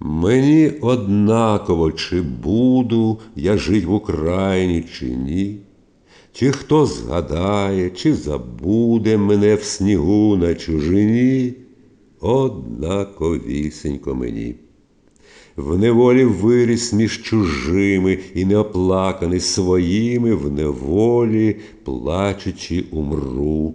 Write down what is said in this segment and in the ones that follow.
Мені однаково, чи буду я жить в Україні, чи ні, чи хто згадає, чи забуде мене в снігу на чужині, однаковісінько мені. В неволі виріс між чужими і неоплаканий своїми, в неволі, плачучи, умру,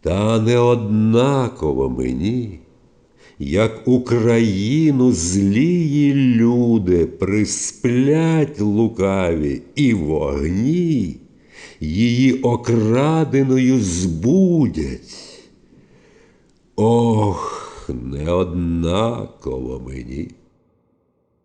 Та не однаково мені, як Україну злії люди присплять лукаві і в огні, її окраденою збудять. Ох, не однаково мені.